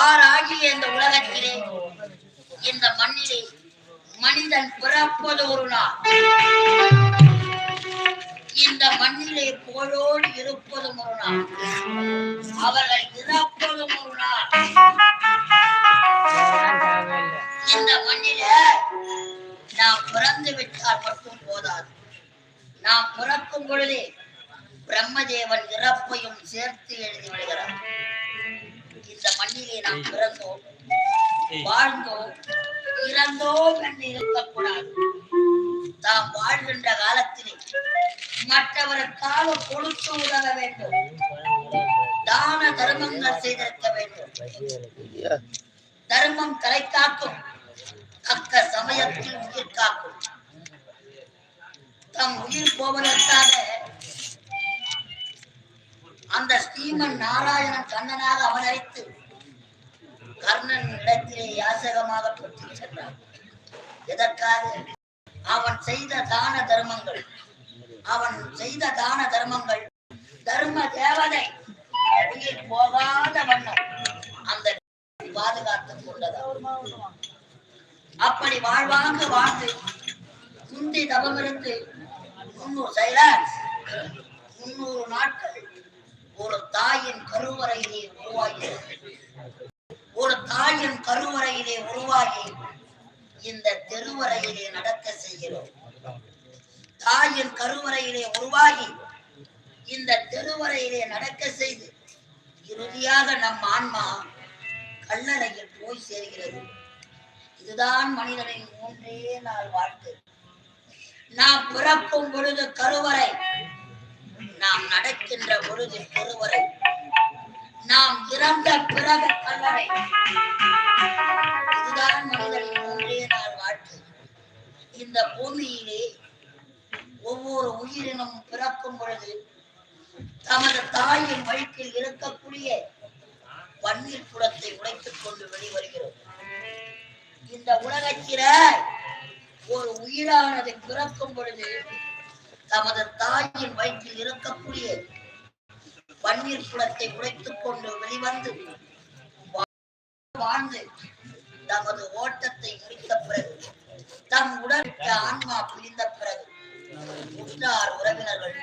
வாராகிய இந்த உலகத்திலே இந்த மண்ணிலே மனிதன் பிறப்பது ஒரு நாள். இந்த மண்ணிலே போலோடு இருப்பதும் ஒரு நாள். அவர்கள் இறப்பதும் ஒரு நாள். இந்த மண்ணில நாம் பிறந்து விட்டால் மட்டும் போதாது. நாம் பிறக்கும் பொழுதே பிரம்மதேவன் இறப்பையும் சேர்த்து எழுதி விடுகிறார். இந்த மண்ணிலே நாம் பிறந்தோம். வாழ்ந்தோம். இறந்தோம் என்று இருக்கக்கூடாது தாம் வாழ்கின்ற காலத்திலே மற்றவருக்காக கொடுத்து உதவ வேண்டும். தான தர்மங்கள் செய்திருக்க வேண்டும். தர்மம் தலை காக்கும் தக்க சமயத்தில் உயிர் காக்கும். தம் உயிர் போவதற்காக அந்த ஸ்ரீமன் நாராயணன் கண்ணனாக அவதரித்து கர்ணன் இடத்திலே யாசகமாக தொற்றி சென்றான். எதற்காக? அவன் செய்த தான தர்மங்கள். அவன் செய்த தான தர்மங்கள். தர்ம தேவதை. உயிர் போகாத வண்ணம். அந்த பாதுகாத்துக் கொண்டதா அப்படி வாழ்வாங்க வாழ்ந்து முந்தி தவமிருந்து முன்னூறு சைலன்ஸ் முன்னூறு நாட்கள் ஒரு தாயின் கருவறையிலே உருவாகி ஒரு தாயின் கருவறையிலே உருவாகி இந்த தெருவறையிலே நடக்க செய்கிறோம். தாயின் கருவறையிலே உருவாகி இந்த தெருவறையிலே நடக்க செய்து இறுதியாக நம் ஆன்மா கல்லறையில் போய் சேர்கிறது. இதுதான் மனிதனின் மூன்றே நாள் வாழ்க்கை. நாம் பிறக்கும் பொழுது கருவறை நாம் நடக்கின்ற பொழுது ஒருவரை. நாம் இறந்த பிறகு கல்லறை. இதுதான் மனிதனின் ஒன்றே நாள் வாழ்க்கை. இந்த பூமியிலே ஒவ்வொரு உயிரினும் பிறக்கும் பொழுது தமது தாயின் வயிற்றில் இருக்கக்கூடிய பன்னீர் குலத்தை உடைத்துக் கொண்டு வெளிவருகிறோம் இந்த உலகத்தில ஒரு உயிரானது பிறக்கும் பொழுது தமது தாயின் வயிற்றில் இருக்கக்கூடிய பன்னீர் குடத்தை உடைத்துக் கொண்டு வெளிவந்து வாழ்ந்து தமது ஓட்டத்தை முடித்த பிறகு தம் உடலுக்கு ஆன்மா பிரிந்த பிறகு உற்றார் உறவினர்கள்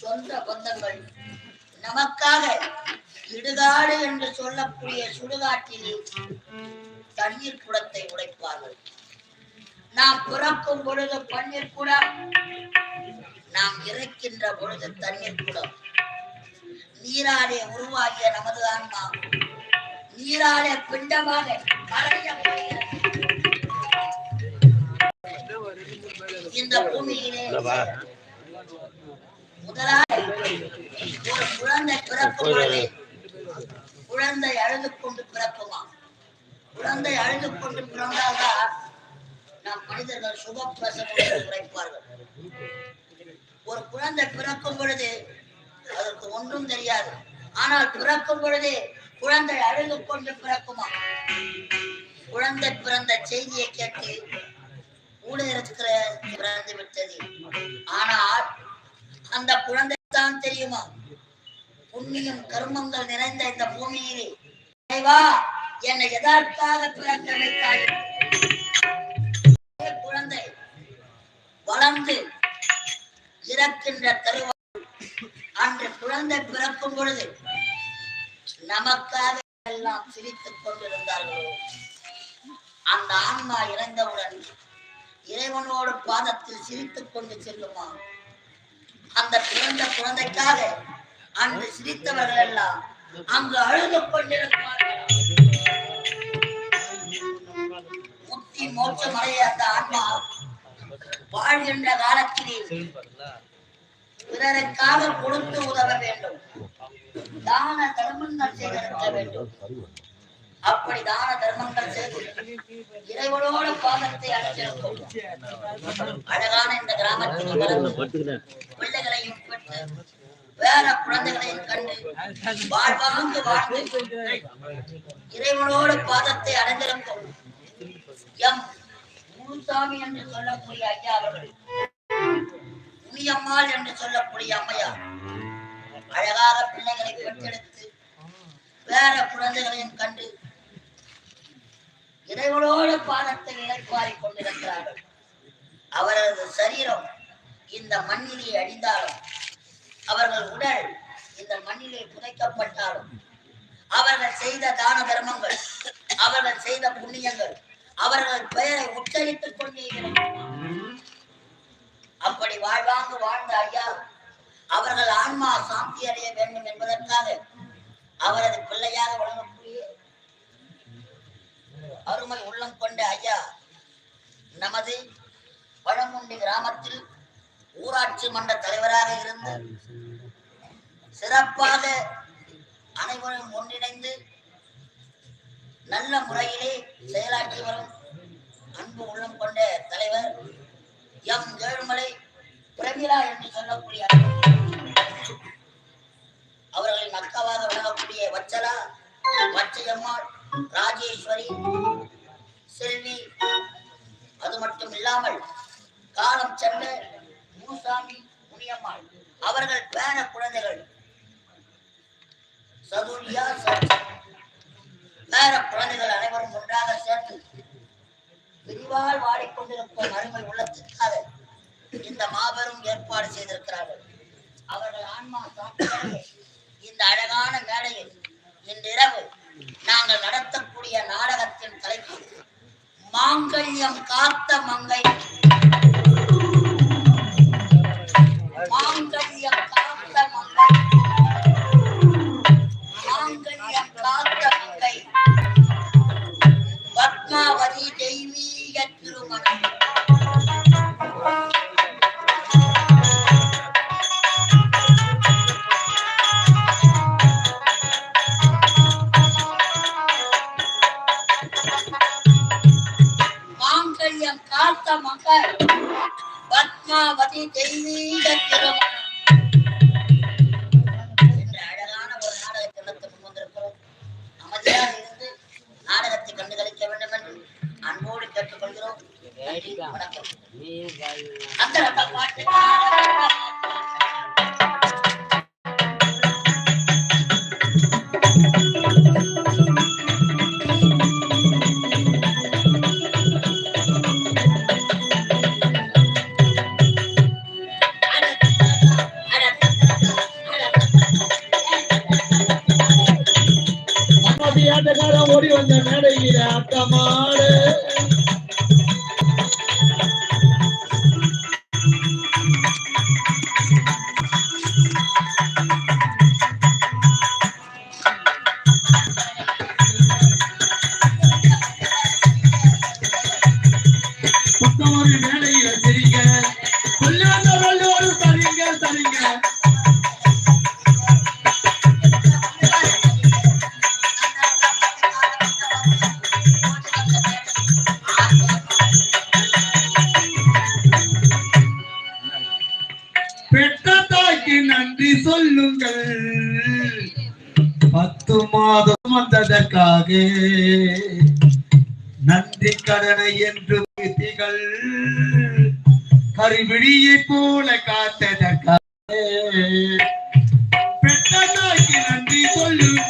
சொந்த பந்தங்கள் நமக்காக இடுகாடு என்று சொல்லக்கூடிய சுடுகாட்டில் தண்ணீர் குடத்தை உடைப்பார்கள். நாம் பிறக்கும் பொழுது பன்னீர் குடம் நாம் இறக்கின்ற பொழுது தண்ணீர் குடம் நீராலே உருவாகிய நமது ஆன்மா நீராலே பிண்டமாக. இந்த பூமியிலே முதலாக ஒரு குழந்தை பிறக்கும் பொழுது குழந்தை அழுது கொண்டு பிறக்குமா? குழந்தை அழுது கொண்டு பிறந்தால்தான் நம் மனிதர்கள் சுகப்பிரசவம் என்று உரைப்பார்கள். ஒரு குழந்தை பிறக்கும் பொழுது அதற்கு ஒன்றும் தெரியாது. ஆனால் பிறக்கும் பொழுது குழந்தை அழுது கொண்டு பிறக்குமா? குழந்தை பிறந்த செய்தியை கேட்டு கூட இருக்கிற பிறந்து விட்டது. ஆனால் அந்த குழந்தை தான் தெரியுமா? புண்ணியம் கர்மங்கள் நிறைந்த இந்த பூமியிலே. என்னை எதற்காக பிறக்க வைத்தாய். வளர்ந்து இறக்கின்ற தருவாய் அன்று குழந்தை பிறக்கும் பொழுது நமக்காக எல்லாம் சிரித்துக் கொண்டிருந்தார்களோ? அந்த ஆன்மா இறந்தவுடன் இறைவனோடு பாதத்தில் சிரித்துக் கொண்டு செல்லுமா? அந்த பிறந்த குழந்தைக்காக அன்று சிரித்தவர்கள் எல்லாம் அங்கு அழுது கொண்டிருப்பார்கள்? வாழ்கின்ற காலத்திலே பிறருக்காக கொடுத்து உதவ வேண்டும். தான தர்மங்கள் செய்திருக்க வேண்டும். அப்படி தான தர்மங்கள் செய்து இறைவனோட பாதத்தை அடைச்சிருக்கும் அழகான இந்த கிராமத்தில் பிள்ளைகளையும் பெற்று வேற குழந்தைகளையும் கண்டு வாழ்வாங்கு வாழ்ந்து இறைவனோட பாதத்தை அடைந்திருக்கும் எம் முனுசாமி என்று சொல்லக்கூடிய ஐயா அவர்கள். முனியம்மாள் என்று சொல்லக்கூடிய அம்மையார் அழகாக பிள்ளைகளை பெற்றெடுத்து வேற குழந்தைகளையும் கண்டு இறைவனோடு பாதத்தை இழைப்பாரி கொண்டிருக்கிறார்கள். அவரது சரீரம் இந்த மண்ணிலே அடிந்தாலும் அவர்கள் உடல் இந்த மண்ணிலே புதைக்கப்பட்டாலும் அவர்கள் செய்த தான தர்மங்கள் அவர்கள் செய்த புண்ணியங்கள் அவர்கள் பெயரை உச்சரித்துக் கொண்டே அப்படி வாழ்வாங்கு வாழ்ந்த ஐயா அவர்கள் ஆன்மா சாந்தி அடைய வேண்டும் என்பதற்காக அவரது பிள்ளையாக வழங்கக்கூடிய அருமை உள்ளம் கொண்ட ஐயா நமது பழமுண்டி கிராமத்தில் ஊராட்சி மன்ற தலைவராக இருந்து சிறப்பாக அனைவரும் ஒன்றிணைந்து நல்ல முறையிலே செயலாற்றி வரும். அன்பு உள்ளம் கொண்ட தலைவர் எம். ஏழுமலை பிரமிளா என்று சொல்லக்கூடிய அவர்களின் அக்காவாக விளங்கக்கூடிய வச்சலா வச்சையம்மாள் ராஜேஸ்வரி செல்வி அது மட்டும் இல்லாமல் காலம் சென்ற மூசாமி முனியம்மாள் அவர்கள் பேர குழந்தைகள். சதுரியா சச்சி பேர குழந்தைகள் அனைவரும் ஒன்றாக சேர்ந்து விரிவால் வாடிக்கொண்டிருக்கும் அருமை உள்ளத்திற்காக இந்த மாபெரும் ஏற்பாடு செய்திருக்கிறார்கள். அவர்கள் ஆன்மா இந்த அழகான மேடையில் இன்றிரவு நாங்கள் நடத்தக்கூடிய நாடகத்தின் தலைப்பு மாங்கல்யம் காத்த மங்கை. மாங்கல்யம் காத்த மங்கை. பத்மாவதி தெய்வீக திருமணம் மாங்கல்யம் காத்த மகள் பத்மாவதி தெய்வீக திருமணம் என்ற நாடகத்தை கண்டு கழிக்க வேண்டும் அன்போடு கேட்டுக்கொள்கிறோம். வணக்கம் அந்த பாட்டு வந்ததற்காக நன்றி கடனை என்று திகள் கருவிழியை போல காத்ததற்காக பெற்ற நன்றி சொல்லுங்கள்.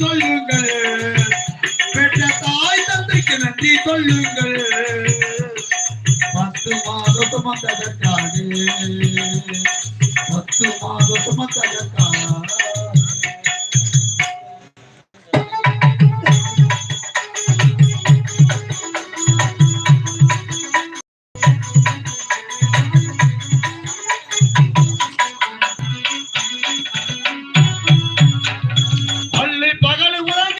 சொல்லுங்கள். பெற்ற தாய் தந்தைக்கு நன்றி சொல்லுங்கள். பத்து மாதம் சுமந்ததற்காக பத்து மாதம் சுமந்ததற்காக.